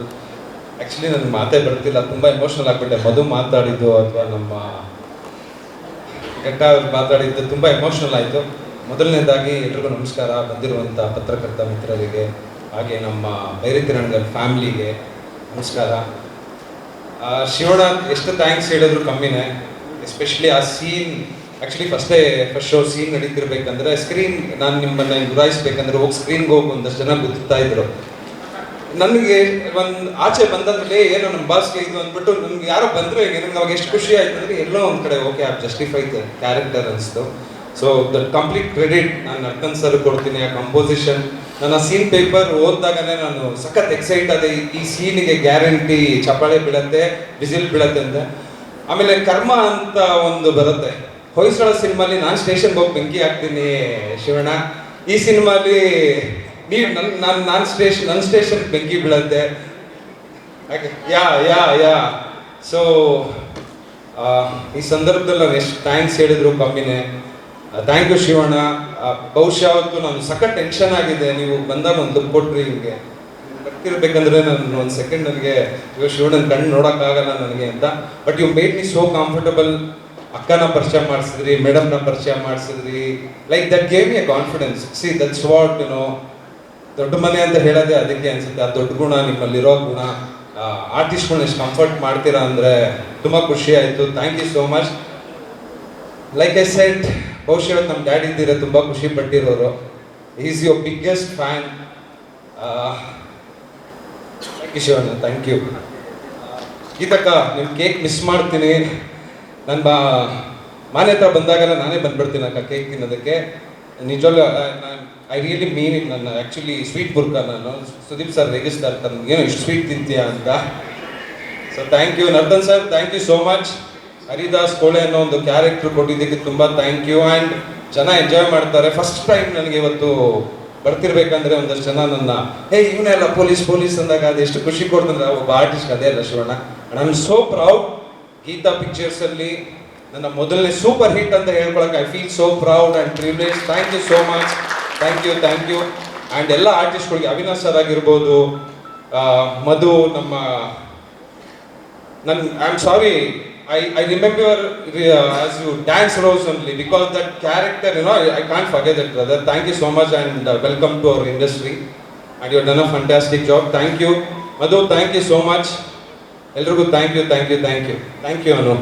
Actually ನನಗೆ ಮಾತೇ ಬರ್ತಿಲ್ಲ. ತುಂಬ ಎಮೋಷ್ನಲ್ ಆಗಿಬಿಟ್ಟೆ. ಮಧು ಮಾತಾಡಿದ್ದು ಅಥವಾ ನಮ್ಮ ಅವ್ರು ಮಾತಾಡಿದ್ದು ತುಂಬ ಎಮೋಷ್ನಲ್ ಆಯಿತು. ಮೊದಲನೇದಾಗಿ ಎಲ್ರಿಗೂ ನಮಸ್ಕಾರ. ಬಂದಿರುವಂಥ ಪತ್ರಕರ್ತ ಮಿತ್ರರಿಗೆ, ಹಾಗೆ ನಮ್ಮ ಬೈರಿತಿರಣಗಲ್ ಫ್ಯಾಮಿಲಿಗೆ ನಮಸ್ಕಾರ. ಶಿವಣ್ಣ ಎಷ್ಟು ಥ್ಯಾಂಕ್ಸ್ ಹೇಳಿದ್ರು ಕಮ್ಮಿನೇ. ಎಸ್ಪೆಷಲಿ ಆ ಸೀನ್ ಆ್ಯಕ್ಚುಲಿ ಫಸ್ಟೇ ಫಸ್ಟ್ ಶೋ ಸೀನ್ ನಡೀತಿರ್ಬೇಕಂದ್ರೆ ಸ್ಕ್ರೀನ್ ನಾನು ನಿಮ್ಮನ್ನು ಗುರಾಯಿಸ್ಬೇಕಂದ್ರೆ ಹೋಗಿ ಸ್ಕ್ರೀನ್ಗೆ ಹೋಗಿ ಒಂದಷ್ಟು ಜನ ಗೊತ್ತಾ ಇದ್ರು. ನನಗೆ ಒಂದು ಆಚೆ ಬಂದಂದ್ರೆ ಏನೋ ನಮ್ಮ ಬಾಸ್ಗೆ ಇದು ಅಂದ್ಬಿಟ್ಟು ನಮ್ಗೆ ಯಾರೋ ಬಂದ್ರೆ ನನಗೆ ಅವಾಗ ಎಷ್ಟು ಖುಷಿ ಆಯ್ತು ಅಂದ್ರೆ, ಎಲ್ಲೋ ಒಂದು ಕಡೆ okay up justify the character ಅನಿಸ್ತು ಸೊ ದ ಕಂಪ್ಲೀಟ್ ಕ್ರೆಡಿಟ್ ನಾನು ನರ್ತನ್ ಸರ್ ಕೊಡ್ತೀನಿ, ಆ ಕಂಪೋಸಿಷನ್ ನನ್ನ ಸೀನ್ ಪೇಪರ್ ಓದಿದಾಗನೇ ನಾನು ಸಖತ್ ಎಕ್ಸೈಟ್ ಆದೆ, ಈ- ಸೀನಿಗೆ ಗ್ಯಾರಂಟಿ ಚಪ್ಪಾಳೆ ಬೀಳತ್ತೆ ವಿಸಿಲ್ ಬೀಳತ್ತೆ ಅಂತ ಆಮೇಲೆ ಕರ್ಮ ಅಂತ ಒಂದು ಬರುತ್ತೆ. ಹೊಯ್ಸಳ ಸಿನಿಮಾಲಿ ನಾನು ಸ್ಟೇಷನ್ಗೆ ಹೋಗಿ ಬೆಂಕಿ ಹಾಕ್ತೀನಿ, ಶಿವಣ್ಣ. ಈ ಸಿನಿಮಾಲಿ ನೀವು ನನ್, ನಾನು ನಾನು ಸ್ಟೇಷನ್ ನನ್ನ ಸ್ಟೇಷನ್ ಬೆಂಕಿ ಬೀಳತ್ತೆ. ಯಾ ಯಾ ಯಾ. ಸೊ ಈ ಸಂದರ್ಭದಲ್ಲಿ ನಾನು ಎಷ್ಟು ಥ್ಯಾಂಕ್ಸ್ ಹೇಳಿದ್ರು ಕಮ್ಮಿನೇ ಥ್ಯಾಂಕ್ ಯು ಶಿವಣ್ಣ. ಬಹುಶಃ ಅವತ್ತು ನಾನು ಸಖತ್ ಟೆನ್ಷನ್ ಆಗಿದೆ. ನೀವು ಬಂದಾಗ ಒಂದು ದುಡ್ಡು ಕೊಟ್ರಿ ನಿಮಗೆ ಬರ್ತಿರ್ಬೇಕಂದ್ರೆ ನಾನು ಒಂದು ಸೆಕೆಂಡ್ ನನಗೆ ಇವಾಗ ಶಿವಣ್ಣನ ಕಣ್ಣು ನೋಡೋಕ್ಕಾಗಲ್ಲ ನನಗೆ ಅಂತ. But you made me so comfortable ಅಕ್ಕನ ಪರಿಚಯ ಮಾಡಿಸಿದ್ರಿ ಮೇಡಮ್ನ ಪರಿಚಯ ಮಾಡಿಸಿದ್ರಿ. Like that game a confidence see that's what you know ದೊಡ್ಡ ಮನೆ ಅಂತ ಹೇಳೋದೇ ಅದಕ್ಕೆ ಅನ್ಸುತ್ತೆ. ಆ ದೊಡ್ಡ ಗುಣ, ನಿಮ್ಮಲ್ಲಿರೋ ಗುಣ ಆರ್ಟಿಸ್ಟ್ಗಳನ್ನ ಎಷ್ಟು ಕಂಫರ್ಟ್ ಮಾಡ್ತೀರಾ ಅಂದರೆ ತುಂಬ ಖುಷಿ ಆಯಿತು. Thank you so much like I set ಬಹುಶಃ ನಮ್ಮ ಡ್ಯಾಡಿ ಇದ್ದೀರ ತುಂಬ ಖುಷಿ ಪಟ್ಟಿರೋರು. Is your biggest fan Shivanna. Thank you ಗೀತಕ್ಕ ನಿಮ್ಮ ಕೇಕ್ ಮಿಸ್ ಮಾಡ್ತೀನಿ. ನನ್ನ ಬಾ ಮನೆ ಹತ್ರ ಬಂದಾಗೆಲ್ಲ ನಾನೇ ಬಂದ್ಬಿಡ್ತೀನಿ ಅಕ್ಕ, ಕೇಕ್ ತಿನ್ನೋದಕ್ಕೆ. ನಿಜವಾಗ್ಲೂ ಐ ರಿಯಲಿ ಮೀನ್ ಇಟ್ ನನ್ನ ಆ್ಯಕ್ಚುಲಿ ಸ್ವೀಟ್ ಬುರ್ಕ ನಾನು. ಸುದೀಪ್ ಸರ್ ರೇಗಿಸ್ತಾ ಇರ್ತಾರೆ ಏನೋ ಇಷ್ಟು ಸ್ವೀಟ್ ತಿಂತೀಯಾ ಅಂತ. So thank you Narthan sir thank you so much Haridas Kole ಅನ್ನೋ ಒಂದು ಕ್ಯಾರೆಕ್ಟರ್ ಕೊಟ್ಟಿದ್ದಕ್ಕೆ ತುಂಬ ಥ್ಯಾಂಕ್ ಯು ಆ್ಯಂಡ್ ಜನ ಎಂಜಾಯ್ ಮಾಡ್ತಾರೆ. ಫಸ್ಟ್ ಟೈಮ್ ನನಗೆ ಇವತ್ತು ಬರ್ತಿರ್ಬೇಕಂದ್ರೆ ಒಂದಷ್ಟು ಜನ ನನ್ನ, ಹೇ ಇವನೆಲ್ಲ ಪೊಲೀಸ್ ಪೊಲೀಸ್ ಅಂದಾಗ ಅದು ಎಷ್ಟು ಖುಷಿ ಕೊಡ್ತಂದ್ರೆ ಒಬ್ಬ ಆರ್ಟಿಸ್ಟ್ ಅದೇ ಅಲ್ಲ, Shivanna. I am so proud Geetha pictures ಅಲ್ಲಿ ನನ್ನ ಮೊದಲನೇ ಸೂಪರ್ ಹಿಟ್ ಅಂತ ಹೇಳ್ಕೊಳಕ್ಕೆ I feel so proud and privilege thank you so much thank you thank you and ಎಲ್ಲ ಆರ್ಟಿಸ್ಟ್ಗಳಿಗೆ ಅವಿನಾಶ್ ಸರ್ ಆಗಿರ್ಬೋದು ಮಧು, ನಮ್ಮ ನನ್ನ I am sorry I I remember as you dance rose only because that character you know I can't forget that brother thank you so much and welcome to our industry and you done a fantastic job thank you Madhu thank you so much ಎಲ್ರಿಗೂ thank you thank you thank you thank you Anu